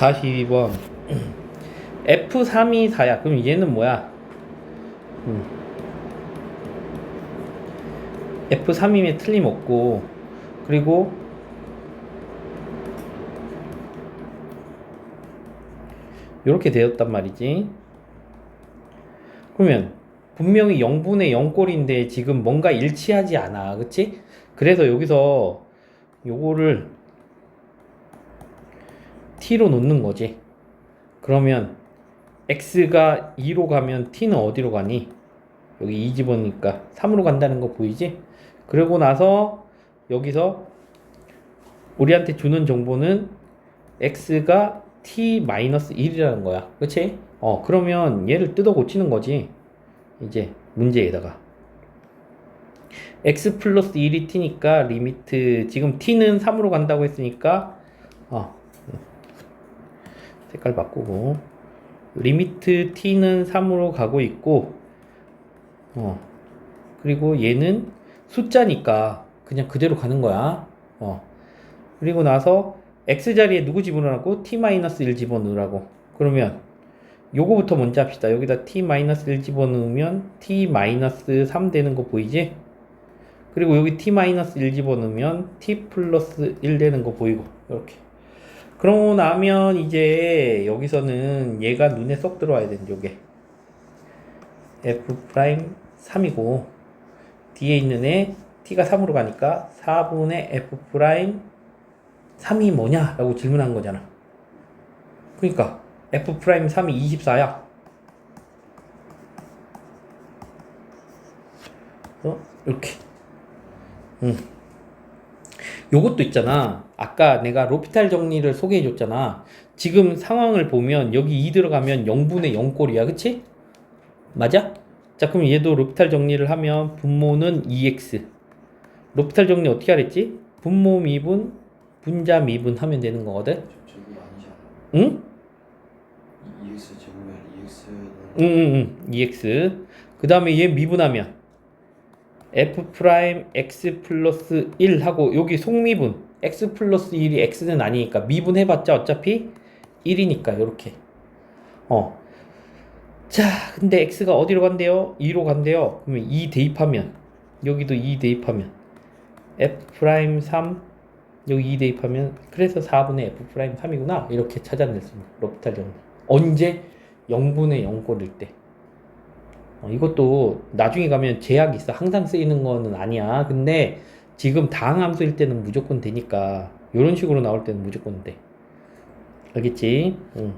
42번. F3이 4야. 그럼 얘는 뭐야? 음. F3이면 틀림없고 그리고 이렇게 되었단 말이지. 그러면 분명히 0분의 0꼴인데 지금 뭔가 일치하지 않아. 그치? 그래서 여기서 요거를 t로 놓는 거지 그러면 x가 2로 가면 t는 어디로 가니? 여기 2 집어니까 3으로 간다는 거 보이지? 그러고 나서 여기서 우리한테 주는 정보는 x가 t-1이라는 거야. 그치? 어, 그러면 얘를 뜯어 고치는 거지. 이제 문제에다가. x 플러스 1이 t니까 리미트, 지금 t는 3으로 간다고 했으니까, 어, 색깔 바꾸고. 리미트 t는 3으로 가고 있고, 어, 그리고 얘는 숫자니까 그냥 그대로 가는 거야. 어, 그리고 나서 x 자리에 누구 집어넣으라고? t-1 집어넣으라고. 그러면 요거부터 먼저 합시다. 여기다 t-1 집어넣으면 t-3 되는 거 보이지? 그리고 여기 t-1 집어넣으면 t 플러스 1 되는 거 보이고 이렇게. 그러고 나면 이제 여기서는 얘가 눈에 쏙 들어와야 되는 요게 f 프라임 3이고 뒤에 있는 애 t가 3으로 가니까 4분의 f 프라임 3이 뭐냐? 라고 질문한 거잖아. 그러니까 f 프라임 3이 24야. 어? 이렇게. 응. 요것도 있잖아. 아까 내가 로피탈 정리를 소개해 줬잖아. 지금 상황을 보면 여기 2 들어가면 0분의 0꼴이야. 그치? 맞아? 자, 그럼 얘도 로피탈 정리를 하면 분모는 2x. 로피탈 정리 어떻게 하랬지? 분모 미분, 분자 미분 하면 되는 거거든. 아니잖아. 응? 2x 제곱면 2x는 응, 응, 응. 2x. 그 다음에 얘 미분하면 f 프라임 x 플러스 1 하고 여기 속미분 x 플러스 1이 x는 아니니까 미분해봤자 어차피 1이니까 요렇게. 어. 자, 근데 x가 어디로 간대요? 2로 간대요. 그러면 2 대입하면 여기도 2 대입하면 f 프라임 3 여기 2 대입하면 그래서 4분의 f 프라임 3이구나 이렇게 있는 로피탈 정리. 언제 0분의 0 꼴일 때. 어, 이것도 나중에 가면 제약이 있어. 항상 쓰이는 거는 아니야. 근데 지금 다항 함수일 때는 무조건 되니까 이런 식으로 나올 때는 무조건 돼. 알겠지? 응.